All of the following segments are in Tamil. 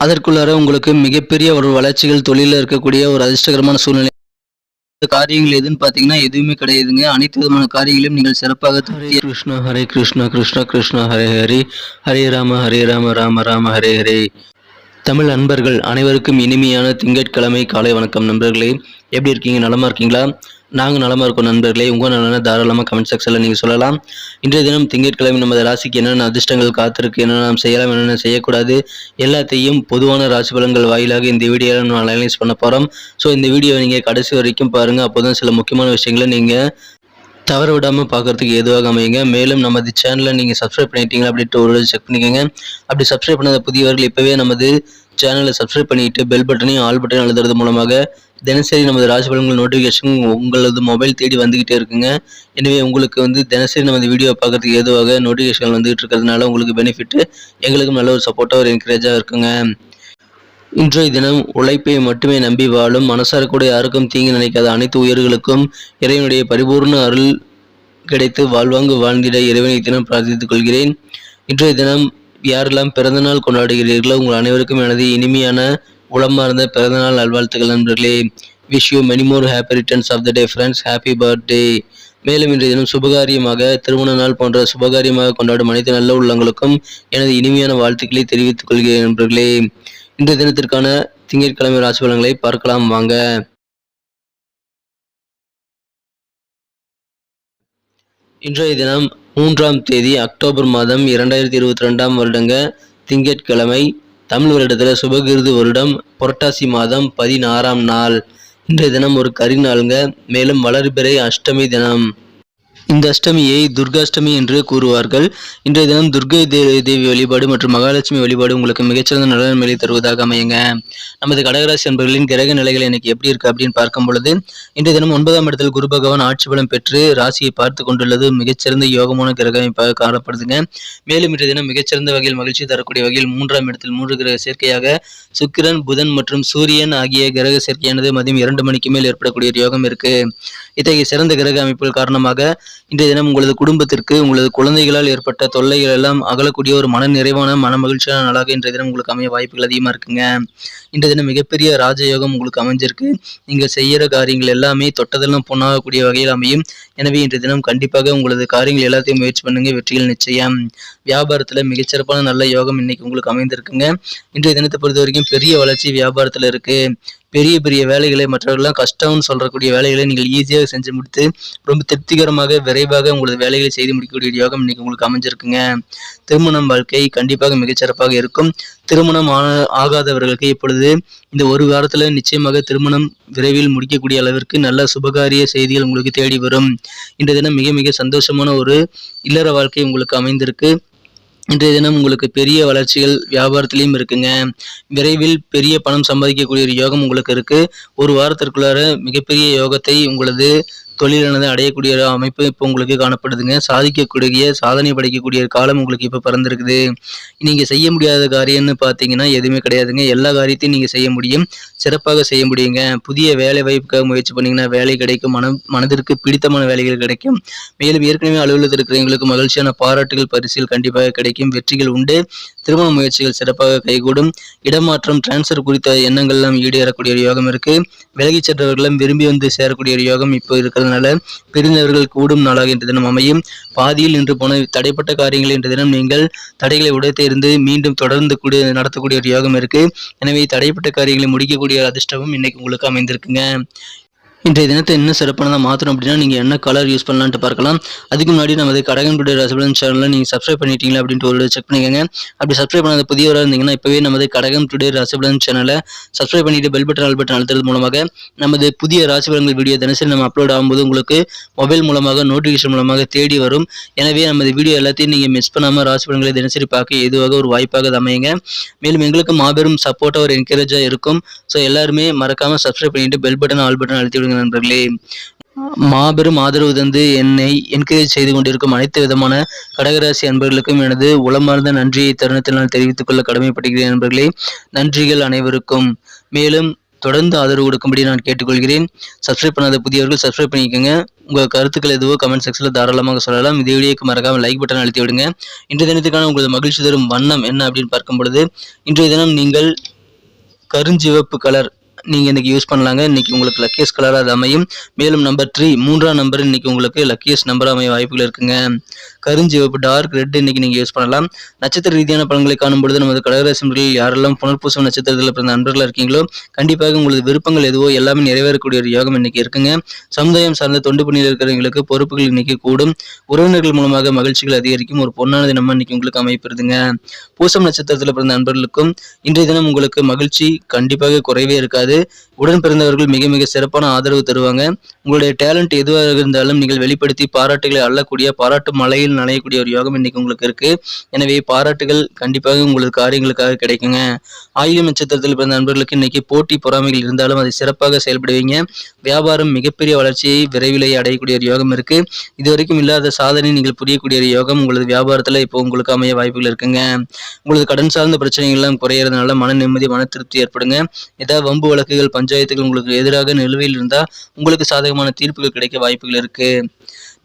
அதற்குள்ளார உங்களுக்கு மிகப்பெரிய ஒரு வளர்ச்சிகள் தொழிலில் இருக்கக்கூடிய ஒரு அதிர்ஷ்டகரமான சூழ்நிலை. காரியங்கள் எதுன்னு பார்த்தீங்கன்னா எதுவுமே கிடையாதுங்க. அனைத்து விதமான காரியங்களையும் நீங்கள் சிறப்பாக ஹரே கிருஷ்ணா ஹரே கிருஷ்ணா கிருஷ்ணா கிருஷ்ணா ஹரே ஹரி. ஹரே ராம ஹரே ராம ராம ராம ஹரே ஹரே. தமிழ் அன்பர்கள் அனைவருக்கும் இனிமையான திங்கட்கிழமை காலை வணக்கம் நண்பர்களே. எப்படி இருக்கீங்க? நலமா இருக்கீங்களா? நாங்கள் நலமாக இருக்கோம் நண்பர்களே. உங்கள் நலனை தாராளமாக கமெண்ட் செக்ஷனில் நீங்கள் சொல்லலாம். இன்றைய தினம் திங்கட்கிழமை நமது ராசிக்கு என்னென்ன அதிர்ஷ்டங்கள் காத்திருக்கு என்னென்ன நாம் செய்யலாம் என்னென்ன செய்யக்கூடாது எல்லாத்தையும் பொதுவான ராசி பலன்கள் வாயிலாக இந்த வீடியோவில் நம்ம அனலைஸ் பண்ண போகிறோம் ஸோ இந்த வீடியோவை நீங்கள் கடைசி வரைக்கும் பாருங்கள் அப்போ தான் சில முக்கியமான விஷயங்களை நீங்கள் தவற விடாமல் பார்க்கறதுக்கு எதுவாக அமையுங்க. மேலும் நமது சேனலை நீங்கள் சப்ஸ்கிரைப் பண்ணிட்டீங்களா அப்படின்ட்டு ஒரு செக் பண்ணிக்கோங்க. அப்படி சப்ஸ்கிரைப் பண்ணாத புதியவர்கள் இப்போவே நமது சேனலை சப்ஸ்கிரைப் பண்ணிட்டு பெல் பட்டனையும் ஆல் பட்டனையும் அழுத்துறது மூலமாக தினசரி நமது ராசி பலன்கள் நோட்டிஃபிகேஷன் உங்களது மொபைல் தேடி வந்துக்கிட்டே இருக்குங்க. எனவே உங்களுக்கு வந்து தினசரி நமது வீடியோ பார்க்கறதுக்கு ஏதுவாக நோட்டிஃபிகேஷன் வந்துகிட்டு இருக்கிறதுனால உங்களுக்கு பெனிஃபிட் எங்களுக்கும் நல்ல ஒரு சப்போர்ட்டாக ஒரு என்கரேஜாக இருக்குங்க. இன்றைய தினம் உழைப்பை மட்டுமே நம்பி வாழும் மனசார கூட யாருக்கும் தீங்கு நினைக்காத அனைத்து உயிர்களுக்கும் இறைவனுடைய பரிபூர்ண அருள் கிடைத்து வாழ்வாங்கு வாழ்ந்திட இறைவனை தினம் பிரார்த்தித்துக் கொள்கிறேன். இன்றைய தினம் யாரெல்லாம் பிறந்தநாள் கொண்டாடுகிறீர்களோ உங்கள் அனைவருக்கும் எனது இனிமையான உளமார்ந்த பிறந்தநாள் நல்வாழ்த்துக்கள் நண்பர்களே. Wish you many more happy returns of the day friends happy birthday மேலும் இன்றைய தினம் சுபகாரியமாக திருமண நாள் போன்ற சுபகாரியமாக கொண்டாடும் அனைத்து நல்ல உள்ளங்களுக்கும் எனது இனிமையான வாழ்த்துக்களை தெரிவித்துக் கொள்கிறேன் நண்பர்களே. இந்த தினத்திற்கான திங்கட்கிழமை ராசி பலன்களை பார்க்கலாம் வாங்க. இன்றைய தினம் மூன்றாம் தேதி அக்டோபர் மாதம் இரண்டாயிரத்தி இருபத்தி ரெண்டாம் வருடங்க திங்கட்கிழமை. தமிழ் வருடத்தில் சுபகிருது வருடம் புரட்டாசி மாதம் பதினாறாம் நாள். இன்றைய தினம் ஒரு கரிநாளுங்க. மேலும் வளர்பிறை அஷ்டமி தினம். இந்த அஷ்டமியை துர்காஷ்டமி என்று கூறுவார்கள். இன்றைய தினம் துர்கை தேவி தேவி வழிபாடு மற்றும் மகாலட்சுமி வழிபாடு உங்களுக்கு மிகச்சிறந்த நலன்மையை தருவதாக அமையுங்க. நமது கடகராசி என்பர்களின் கிரக நிலைகள் எனக்கு எப்படி இருக்கு அப்படின்னு பார்க்கும் பொழுது இன்றைய தினம் ஒன்பதாம் இடத்தில் குரு பகவான் ஆட்சி பலம் பெற்று ராசியை பார்த்து கொண்டுள்ளது மிகச்சிறந்த யோகமான கிரக அமைப்பாக காணப்படுதுங்க. மேலும் இன்றைய தினம் மிகச்சிறந்த வகையில் மகிழ்ச்சி தரக்கூடிய வகையில் மூன்றாம் இடத்தில் மூன்று கிரக சேர்க்கையாக சுக்கிரன் புதன் மற்றும் சூரியன் ஆகிய கிரக சேர்க்கையானது மதியம் இரண்டு மணிக்கு மேல் ஏற்படக்கூடிய யோகம் இருக்கு. இத்தகைய சிறந்த கிரக அமைப்புகள் காரணமாக இன்றைய தினம் உங்களது குடும்பத்திற்கு உங்களது குழந்தைகளால் ஏற்பட்ட தொல்லைகள் எல்லாம் அகலக்கூடிய ஒரு மன நிறைவான மன மகிழ்ச்சியான நாளாக இன்றைய தினம் உங்களுக்கு அமைய வாய்ப்புகள் அதிகமாக இருக்குங்க. இன்றைய தினம் மிகப்பெரிய ராஜயோகம் உங்களுக்கு அமைஞ்சிருக்கு. நீங்கள் செய்யற காரியங்கள் எல்லாமே தொட்டதெல்லாம் பொண்ணாகக்கூடிய வகையில் அமையும். எனவே இன்றைய தினம் கண்டிப்பாக உங்களது காரியங்கள் எல்லாத்தையும் முயற்சி பண்ணுங்க வெற்றிகள் நிச்சயம். வியாபாரத்தில் மிகச்சிறப்பான நல்ல யோகம் இன்னைக்கு உங்களுக்கு அமைந்திருக்குங்க. இன்றைய தினத்தை பொறுத்த வரைக்கும் பெரிய வளர்ச்சி வியாபாரத்தில் இருக்கு. பெரிய பெரிய வேலைகளை மற்றவர்கள்லாம் கஷ்டம்னு சொல்லக்கூடிய வேலைகளை நீங்கள் ஈஸியாக செஞ்சு முடித்து ரொம்ப திருப்திகரமாக விரைவாக உங்களது வேலைகளை செய்து முடிக்கக்கூடிய யோகம் இன்னைக்கு உங்களுக்கு அமைஞ்சிருக்குங்க. திருமணம் வாழ்க்கை கண்டிப்பாக மிகச்சிறப்பாக இருக்கும். திருமணம் ஆகாதவர்களுக்கு இப்பொழுது இந்த ஒரு வாரத்தில் நிச்சயமாக திருமணம் விரைவில் முடிக்கக்கூடிய அளவிற்கு நல்ல சுபகாரிய செய்திகள் உங்களுக்கு தேடி வரும். இன்றைய தினம் மிக மிக சந்தோஷமான ஒரு இல்லற வாழ்க்கை உங்களுக்கு அமைந்திருக்கு. இன்றைய தினம் உங்களுக்கு பெரிய வளர்ச்சிகள் வியாபாரத்திலையும் இருக்குங்க. விரைவில் பெரிய பணம் சம்பாதிக்கக்கூடிய ஒரு யோகம் உங்களுக்கு இருக்கு. ஒரு வாரத்திற்குள்ளார மிகப்பெரிய யோகத்தை உங்களது தொழிலானது அடையக்கூடிய ஒரு அமைப்பு இப்போ உங்களுக்கு காணப்படுதுங்க. சாதிக்கக்கூடிய சாதனை படைக்கக்கூடிய ஒரு காலம் உங்களுக்கு இப்போ பிறந்திருக்குது. நீங்க செய்ய முடியாத காரியம்னு பார்த்தீங்கன்னா எதுவுமே கிடையாதுங்க. எல்லா காரியத்தையும் நீங்க செய்ய முடியும். சிறப்பாக செய்ய முடியுங்க. புதிய வேலை வாய்ப்புக்காக முயற்சி பண்ணிங்கன்னா வேலை கிடைக்கும். மனம் மனதிற்கு பிடித்தமான வேலைகள் கிடைக்கும். மேலும் ஏற்கனவே அலுவலகத்தில் இருக்கிறவங்களுக்கு மகிழ்ச்சியான பாராட்டுகள் பரிசில் கண்டிப்பாக கிடைக்கும். வெற்றிகள் உண்டு. திருமண முயற்சிகள் சிறப்பாக கைகூடும். இடமாற்றம் டிரான்ஸ்ஃபர் குறித்த எண்ணங்கள் எல்லாம் ஈடேறக்கூடிய ஒரு யோகம் இருக்கு. விலகிச் சென்றவர்களும் விரும்பி வந்து சேரக்கூடிய ஒரு யோகம் இப்போ இருக்கிறதுனால பிரிந்தவர்கள் கூடும் நாளாக இன்று தினம் அமையும். பாதியில் நின்று போன தடைப்பட்ட காரியங்கள் இன்று தினம் நீங்கள் தடைகளை உடைத்திருந்து மீண்டும் தொடர்ந்து கூடிய நடத்தக்கூடிய ஒரு யோகம் இருக்கு. எனவே தடைப்பட்ட காரியங்களை முடிக்கக்கூடிய அதிர்ஷ்டமும் இன்னைக்கு உங்களுக்கு அமைந்திருக்குங்க. இன்றைய தினத்தை இன்னும் சிறப்பானதாக மாற்றணும் அப்படின்னா நீங்கள் என்ன கலர் யூஸ் பண்ணலான்ட்டு பார்க்கலாம். அதுக்கு முன்னாடி நமது கடகன் டுடே ரசபலன் சேனலில் நீங்கள் சப்ஸ்கிரைப் பண்ணிட்டீங்களா அப்படின்ட்டு ஒரு செக் பண்ணிக்கோங்க. அப்படி சப்ஸ்கிரைப் பண்ணாத புதியவராக இருந்தீங்கன்னா இப்போவே நமது கடகம் டுடே ரசபலன் சேனலை சப்ஸ்கிரைப் பண்ணிட்டு பெல் பட்டன் ஆல் பட்டன் அழுத்துறது மூலமாக நமது புதிய ராசிபலன்கள் வீடியோ தினசரி நம்ம அப்லோட் ஆகும்போது உங்களுக்கு மொபைல் மூலமாக நோட்டிஃபிகேஷன் மூலமாக தேடி வரும். எனவே நமது வீடியோ எல்லாத்தையும் நீங்கள் மிஸ் பண்ணாமல் ராசிபலன்களை தினசரி பார்க்க எதுவாக ஒரு வாய்ப்பாக அமையுங்க. மேலும் எங்களுக்கு மாபெரும் சப்போர்ட்டாக ஒரு என்கரேஜாக இருக்கும். ஸோ எல்லாருமே மறக்காமல் சப்ஸ்கிரைப் பண்ணிட்டு பெல் பட்டன் ஆல் பட்டன் அழுத்தி விடுங்க. நண்பர்களே மாபெரும் ஆதரவு தந்து என்னை என்கரேஜ் செய்து கொண்டிருக்கும் அனைத்து விதமான கடகராசி அன்பர்களுக்கும் எனது உளமார்ந்த நன்றியை தருணத்தில் நான் தெரிவித்துக் கொள்ள கடமைப்பட்டுகிறேன் நண்பர்களே. நன்றிகள் அனைவருக்கும். மேலும் தொடர்ந்து ஆதரவு கொடுக்கும்படி நான் கேட்டுக்கொள்கிறேன். சப்ஸ்கிரைப் பண்ணாத புதியவர்கள் சப்ஸ்கிரைப் பண்ணிக்கோங்க. உங்கள் கருத்துக்கள் எதுவோ கமெண்ட் செக்ஷனில் தாராளமாக சொல்லலாம். இதே வீடியோக்கு மறக்காமல் லைக் பட்டன் அழுத்தி விடுங்க. இன்றைய தினத்துக்கான உங்களது மகிழ்ச்சி தரும் வண்ணம் என்ன அப்படின்னு பார்க்கும் பொழுது இன்றைய தினம் நீங்கள் கருஞ்சிவப்பு கலர் நீங்கள் இன்றைக்கி யூஸ் பண்ணலாங்க. இன்றைக்கி உங்களுக்கு லக்கேஸ் கலராக அது அமையும். மேலும் நம்பர் த்ரீ மூன்றாம் நம்பர் இன்றைக்கி உங்களுக்கு லக்கேஸ் நம்பர் அமைய வாய்ப்புகள் இருக்குங்க. கருஞ்சிவப்பு டார்க் ரெட் இன்றைக்கி நீங்கள் யூஸ் பண்ணலாம். நட்சத்திர ரீதியான பலன்களை காணும் பொழுது நமது கடகராசி யாரெல்லாம் புனர்பூசம் நட்சத்திரத்தில் பிறந்த நண்பர்களாக இருக்கீங்களோ கண்டிப்பாக உங்களது விருப்பங்கள் எதுவோ எல்லாமே நிறைவேறக்கூடிய ஒரு யோகம் இன்றைக்கி இருக்குங்க. சமுதாயம் சார்ந்த தொண்டு பணியில் இருக்கிறவங்களுக்கு பொறுப்புகள் இன்றைக்கி கூடும். உறவினர்கள் மூலமாக மகிழ்ச்சிகள் அதிகரிக்கும். ஒரு பொன்னான தினமாக இன்றைக்கி உங்களுக்கு அமைப்பிருதுங்க பூசம் நட்சத்திரத்தில் பிறந்த நண்பர்களுக்கும் இன்றைய தினம் உங்களுக்கு மகிழ்ச்சி கண்டிப்பாக குறைவே இருக்காது. உடன் பிறந்தவர்கள் மிக மிக சிறப்பான ஆதரவு தருவாங்க. உங்களுடைய டேலண்ட் எதுவாக இருந்தாலும் நீங்கள் வெளிப்படுத்தி பாராட்டுகளை அள்ளக்கூடிய பாராட்டு மலையில் நனையக்கூடிய ஒரு யோகம் இன்னைக்கு உங்களுக்கு இருக்கு. எனவே பாராட்டுகள் கண்டிப்பாக உங்களுக்கு காரியங்களுக்காக கிடைக்குங்க. ஆயிரம் நட்சத்திரத்தில் பிறந்த நண்பர்களுக்கு இன்னைக்கு போட்டி பொறாமைகள் இருந்தாலும் அதை சிறப்பாக செயல்படுவீங்க. வியாபாரம் மிகப்பெரிய வளர்ச்சியை விரைவிலேயே அடையக்கூடிய ஒரு யோகம் இருக்கு. இதுவரைக்கும் இல்லாத சாதனை நீங்கள் புரியக்கூடிய ஒரு யோகம் உங்களது வியாபாரத்தில் இப்போ உங்களுக்கு அமைய வாய்ப்புகள் இருக்குங்க. உங்களது கடன் சார்ந்த பிரச்சனைகள் எல்லாம் குறையறதுனால மன நிம்மதி மன திருப்தி ஏற்படுங்க. ஏதாவது வம்பு வழக்குகள் பஞ்சாயத்துகள் உங்களுக்கு எதிராக நிலுவையில் இருந்தால் உங்களுக்கு சாதகமான தீர்ப்புகள் கிடைக்க வாய்ப்புகள் இருக்குது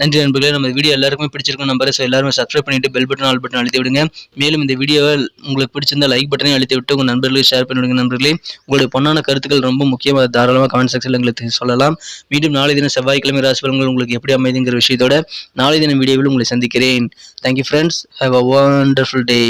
நன்றி நண்பர்களே நம்ம வீடியோ எல்லாருக்குமே பிடிச்சிருக்கும் நம்பர் ஸோ எல்லாருமே சப்ஸ்கிரைப் பண்ணிட்டு பெல் பட்டன் ஆல் பட்டன் அழுத்தி விடுங்க. மேலும் இந்த வீடியோவை உங்களுக்கு பிடிச்சிருந்தா லைக் பட்டனை அழுத்தி விட்டு உங்கள் நண்பர்களுக்கு ஷேர் பண்ணி விடுங்க நண்பர்களே. உங்களுடைய பொண்ணான கருத்துக்கள் ரொம்ப முக்கியமாக தாராளமாக கமெண்ட் செக்ஷனில் எங்களுக்கு சொல்லலாம். மீண்டும் நாளை தினம் செவ்வாய்க்கிழமை ராசி பலன்கள் உங்களுக்கு எப்படி அமைதுங்கிற விஷயத்தோட நாளை தினம் வீடியோவில் உங்களை சந்திக்கிறேன். Thank you friends have a wonderful day